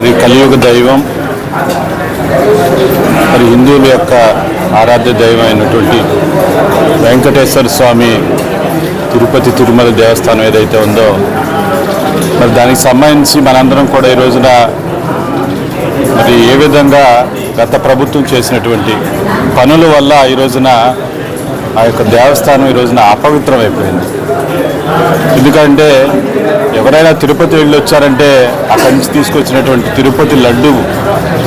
మరి కలియుగ దైవం మరి హిందువుల యొక్క ఆరాధ్య దైవం అయినటువంటి వెంకటేశ్వర స్వామి తిరుపతి తిరుమల దేవస్థానం ఏదైతే ఉందో మరి దానికి సంబంధించి మనందరం కూడా ఈ రోజున మరి ఏ విధంగా గత ప్రభుత్వం చేసినటువంటి పనుల వల్ల ఈ రోజున ఆ యొక్క దేవస్థానం ఈ రోజున అపవిత్రం అయిపోయింది ఎందుకంటే ఎవరైనా తిరుపతి వెళ్ళి వచ్చారంటే అక్కడి నుంచి తీసుకొచ్చినటువంటి తిరుపతి లడ్డు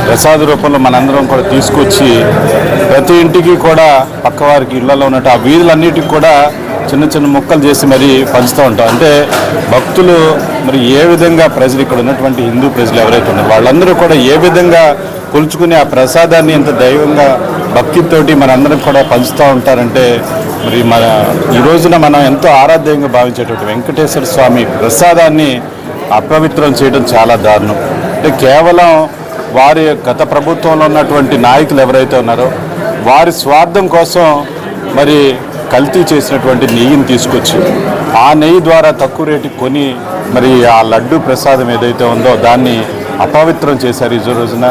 ప్రసాద రూపంలో మనందరం కూడా తీసుకొచ్చి ప్రతి ఇంటికి కూడా పక్కవారికి ఇళ్ళలో ఉన్నట్టు ఆ వీధులన్నిటికి కూడా చిన్న చిన్న ముక్కలు చేసి మరి పంచుతూ ఉంటాం. అంటే భక్తులు మరి ఏ విధంగా ప్రజలు ఇక్కడ ఉన్నటువంటి హిందూ ప్రజలు ఎవరైతే ఉన్నారో వాళ్ళందరూ కూడా ఏ విధంగా కొలుచుకుని ఆ ప్రసాదాన్ని ఎంత దైవంగా భక్తితోటి మనందరం కూడా పంచుతూ ఉంటారంటే మరి మన ఈ రోజున మనం ఎంతో ఆరాధ్యంగా భావించేటువంటి వెంకటేశ్వర స్వామి ప్రసాదాన్ని అపవిత్రం చేయడం చాలా దారుణం. అంటే కేవలం వారి గత ప్రభుత్వంలో ఉన్నటువంటి నాయకులు ఎవరైతే ఉన్నారో వారి స్వార్థం కోసం మరి కల్తీ చేసినటువంటి నెయ్యిని తీసుకొచ్చి ఆ నెయ్యి ద్వారా తక్కువ రేటుకి కొని మరి ఆ లడ్డు ప్రసాదం ఏదైతే ఉందో దాన్ని అపవిత్రం చేశారు ఈ రోజున.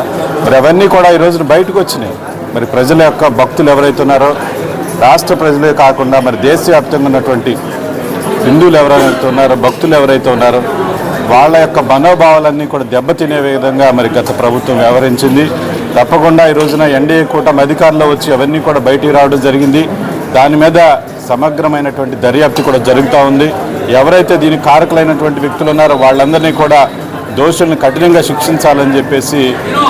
మరి అవన్నీ కూడా ఈ రోజున బయటకు వచ్చినాయి. మరి ప్రజల యొక్క భక్తులు ఎవరైతే ఉన్నారో రాష్ట్ర ప్రజలే కాకుండా మరి దేశవ్యాప్తంగా ఉన్నటువంటి హిందువులు ఎవరైతే ఉన్నారో భక్తులు ఎవరైతే ఉన్నారో వాళ్ళ యొక్క మనోభావాలన్నీ కూడా దెబ్బతినే విధంగా మరి గత ప్రభుత్వం వ్యవహరించింది. తప్పకుండా ఈ రోజున ఎన్డీఏ కూటమి అధికారంలో వచ్చి అవన్నీ కూడా బయటికి రావడం జరిగింది. దాని మీద సమగ్రమైనటువంటి దర్యాప్తు కూడా జరుగుతూ ఉంది. ఎవరైతే దీనికి కారకులైనటువంటి వ్యక్తులు ఉన్నారో వాళ్ళందరినీ కూడా దోషుల్ని కఠినంగా శిక్షించాలని చెప్పేసి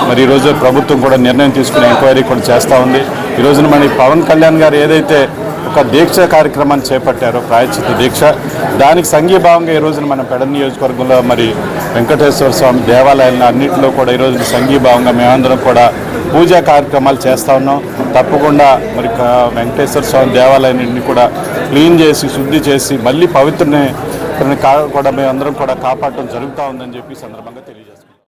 మరి ఈరోజు ప్రభుత్వం కూడా నిర్ణయం తీసుకునే ఎంక్వైరీ కూడా చేస్తూ ఉంది. ఈ రోజున మన పవన్ కళ్యాణ్ గారు ఏదైతే ఒక దీక్ష కార్యక్రమాన్ని చేపట్టారు ప్రాయశ్చిత దీక్ష. దానికి సంఘీభావంగా ఈ రోజున మన పెడ నియోజకవర్గంలో మరి వెంకటేశ్వర స్వామి దేవాలయాలను అన్నింటిలో కూడా ఈ రోజున సంఘీభావంగా మేమందరం కూడా పూజా కార్యక్రమాలు చేస్తూ ఉన్నాం. తప్పకుండా మరి వెంకటేశ్వర స్వామి దేవాలయాన్ని కూడా క్లీన్ చేసి శుద్ధి చేసి మళ్ళీ పవిత్రని కూడా మేమందరం కూడా కాపాడటం జరుగుతూ ఉందని చెప్పి సందర్భంగా